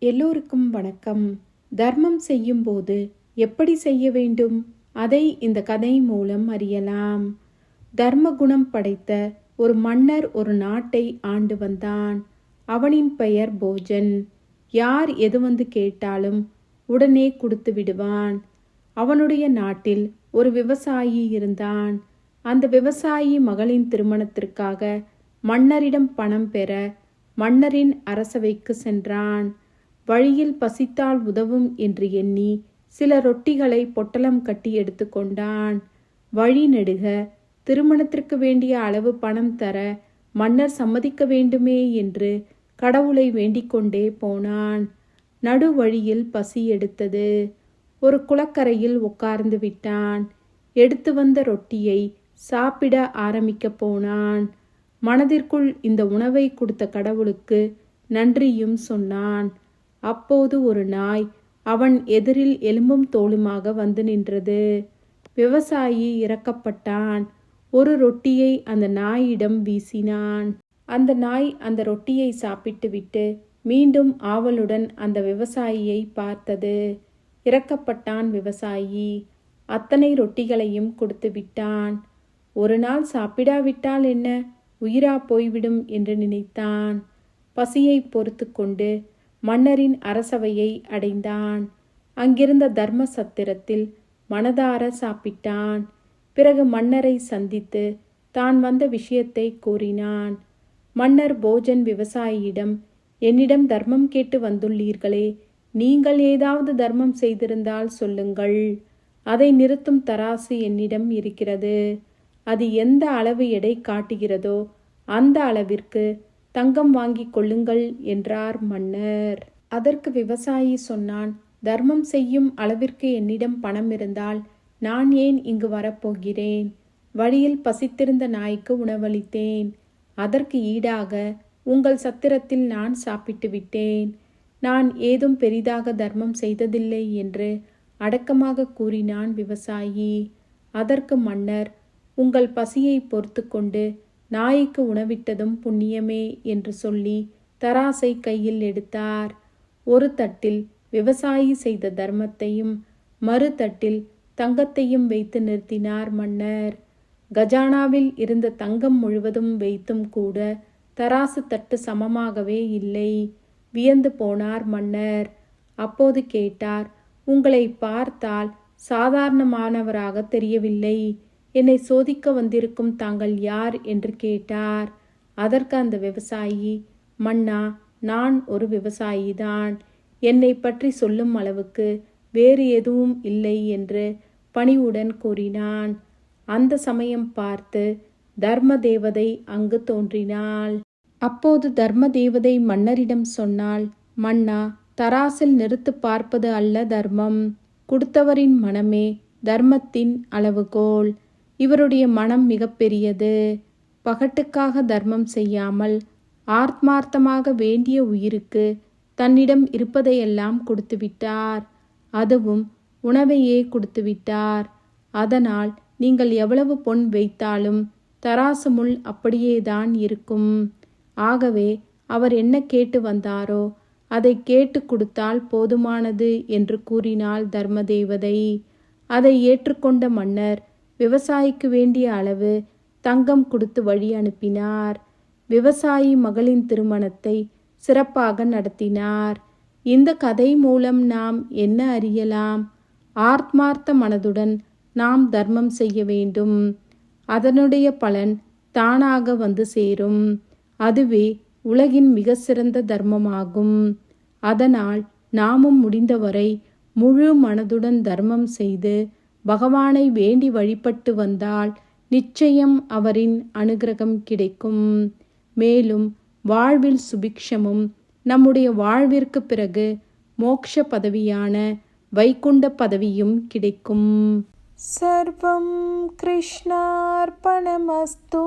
எல்லோருக்கும் வணக்கம். தர்மம் செய்யும்போது எப்படி செய்ய வேண்டும்? அதை இந்த கதை மூலம் அறியலாம். தர்ம குணம் படைத்த ஒரு மன்னர் ஒரு நாட்டை ஆண்டு வந்தான். அவனின் பெயர் போஜன். யார் எது வந்து கேட்டாலும் உடனே கொடுத்து விடுவான். அவனுடைய நாட்டில் ஒரு விவசாயி இருந்தான். அந்த விவசாயி மகளின் திருமணத்திற்காக மன்னரிடம் பணம் பெற மன்னரின் அரசவைக்கு சென்றான். வழியில் பசித்தால் உதவும் என்று எண்ணி சில ரொட்டிகளை பொட்டலம் கட்டி எடுத்துக்கொண்டான் வழி நெடுக திருமணத்திற்கு வேண்டிய அளவு பணம் தர மன்னர் சம்மதிக்க வேண்டுமே என்று கடவுளை வேண்டிக்கொண்டே போனான். நடு வழியில் பசி எடுத்தது. ஒரு குளக்கரையில் உட்கார்ந்து விட்டான். எடுத்து வந்த ரொட்டியை சாப்பிட ஆரம்பிக்கப் போனான். மனதிற்குள் இந்த உணவை கொடுத்த கடவுளுக்கு நன்றியும் சொன்னான். அப்போது ஒரு நாய் அவன் எதிரில் எலும்பும் தோலுமாக வந்து நின்றது. விவசாயி இறக்கப்பட்டான். ஒரு ரொட்டியை அந்த நாயிடம் வீசினான். அந்த நாய் அந்த ரொட்டியை சாப்பிட்டுவிட்டு மீண்டும் ஆவலுடன் அந்த விவசாயியை பார்த்தது. இறக்கப்பட்டான் விவசாயி. அத்தனை ரொட்டிகளையும் கொடுத்து விட்டான். ஒரு நாள் சாப்பிடாவிட்டால் என்ன? உயிரா போய்விடும் என்று நினைத்தான். பசியை பொறுத்து கொண்டு மன்னரின் அரசவையை அடைந்தான். அங்கிருந்த தர்ம சத்திரத்தில் மனதார சாப்பிட்டான். பிறகு மன்னரை சந்தித்து தான் வந்த விஷயத்தை கூறினான். மன்னர் போஜன் விவசாயியிடம் என்னிடம் தர்மம் கேட்டு வந்துள்ளீர்களே நீங்கள் ஏதாவது தர்மம் செய்திருந்தால் சொல்லுங்கள். அதை நிறுத்தும் தராசு என்னிடம் இருக்கிறது. அது எந்த அளவு எடை காட்டுகிறதோ அந்த அளவிற்கு தங்கம் வாங்கி கொள்ளுங்கள் என்றார் மன்னர். அதற்கு விவசாயி சொன்னான் தர்மம் செய்யும் அளவிற்கு என்னிடம் பணம் இருந்தால் நான் ஏன் இங்கு வரப்போகிறேன்? வழியில் பசித்திருந்த நாய்க்கு உணவளித்தேன். அதற்கு ஈடாக உங்கள் சத்திரத்தில் நான் சாப்பிட்டு விட்டேன். நான் ஏதும் பெரிதாக தர்மம் செய்ததில்லை என்று அடக்கமாக கூறினான் விவசாயி. அதற்கு மன்னர் உங்கள் பசியை பொறுத்து கொண்டு நாய்க்கு உணவிட்டதும் புண்ணியமே என்று சொல்லி தராசை கையில் எடுத்தார். ஒரு தட்டில் விவசாயி செய்த தர்மத்தையும் மறு தட்டில் தங்கத்தையும் வைத்து நிறுத்தினார் மன்னர். கஜானாவில் இருந்த தங்கம் முழுவதும் வைத்தும் கூட தராசு தட்டு சமமாகவே இல்லை. வியந்து போனார் மன்னர். அப்போது கேட்டார் உங்களை பார்த்தால் சாதாரணமானவராக தெரியவில்லை. என்னை சோதிக்க வந்திருக்கும் தாங்கள் யார் என்று கேட்டார். அதற்கு அந்த விவசாயி மன்னா நான் ஒரு விவசாயிதான். என்னை பற்றி சொல்லும் அளவுக்கு வேறு எதுவும் இல்லை என்று பணிவுடன் கூறினான். அந்த சமயம் பார்த்து தர்ம தேவதை அங்கு தோன்றினாள். அப்போது தர்ம தேவதை மன்னரிடம் சொன்னாள் மன்னா தராசில் நிறுத்து பார்ப்பது அல்ல தர்மம். கொடுத்தவரின் மனமே தர்மத்தின் அளவுகோல். இவருடைய மனம் மிகப்பெரியது. பகட்டுக்காக தர்மம் செய்யாமல் ஆத்மார்த்தமாக வேண்டிய உயிருக்கு தன்னிடம் இருப்பதையெல்லாம் கொடுத்துவிட்டார். அதுவும் உணவையே கொடுத்துவிட்டார். அதனால் நீங்கள் எவ்வளவு பொன் வைத்தாலும் தராசு முள் அப்படியேதான் இருக்கும். ஆகவே அவர் என்ன கேட்டு வந்தாரோ அதை கேட்டு கொடுத்தால் போதுமானது என்று கூறினாள் தர்மதேவதை. அதை ஏற்றுக்கொண்ட மன்னர் விவசாயிக்கு வேண்டிய அளவு தங்கம் கொடுத்து வழி அனுப்பினார். விவசாயி மகளின் திருமணத்தை சிறப்பாக நடத்தினார். இந்த கதை மூலம் நாம் என்ன அறியலாம்? ஆத்மார்த்த மனதுடன் நாம் தர்மம் செய்ய வேண்டும். அதனுடைய பலன் தானாக வந்து சேரும். அதுவே உலகின் மிக சிறந்த தர்மமாகும். அதனால் நாமும் முடிந்தவரை முழு மனதுடன் தர்மம் செய்து பகவானை வேண்டி வழிபட்டு வந்தால் நிச்சயம் அவரின் அனுகிரகம் கிடைக்கும். மேலும் வாழ்வில் சுபிக்ஷமும் நம்முடைய வாழ்விற்கு பிறகு மோக்ஷ பதவியான வைகுண்ட பதவியும் கிடைக்கும். சர்வம் கிருஷ்ணார்பணமஸ்தூ.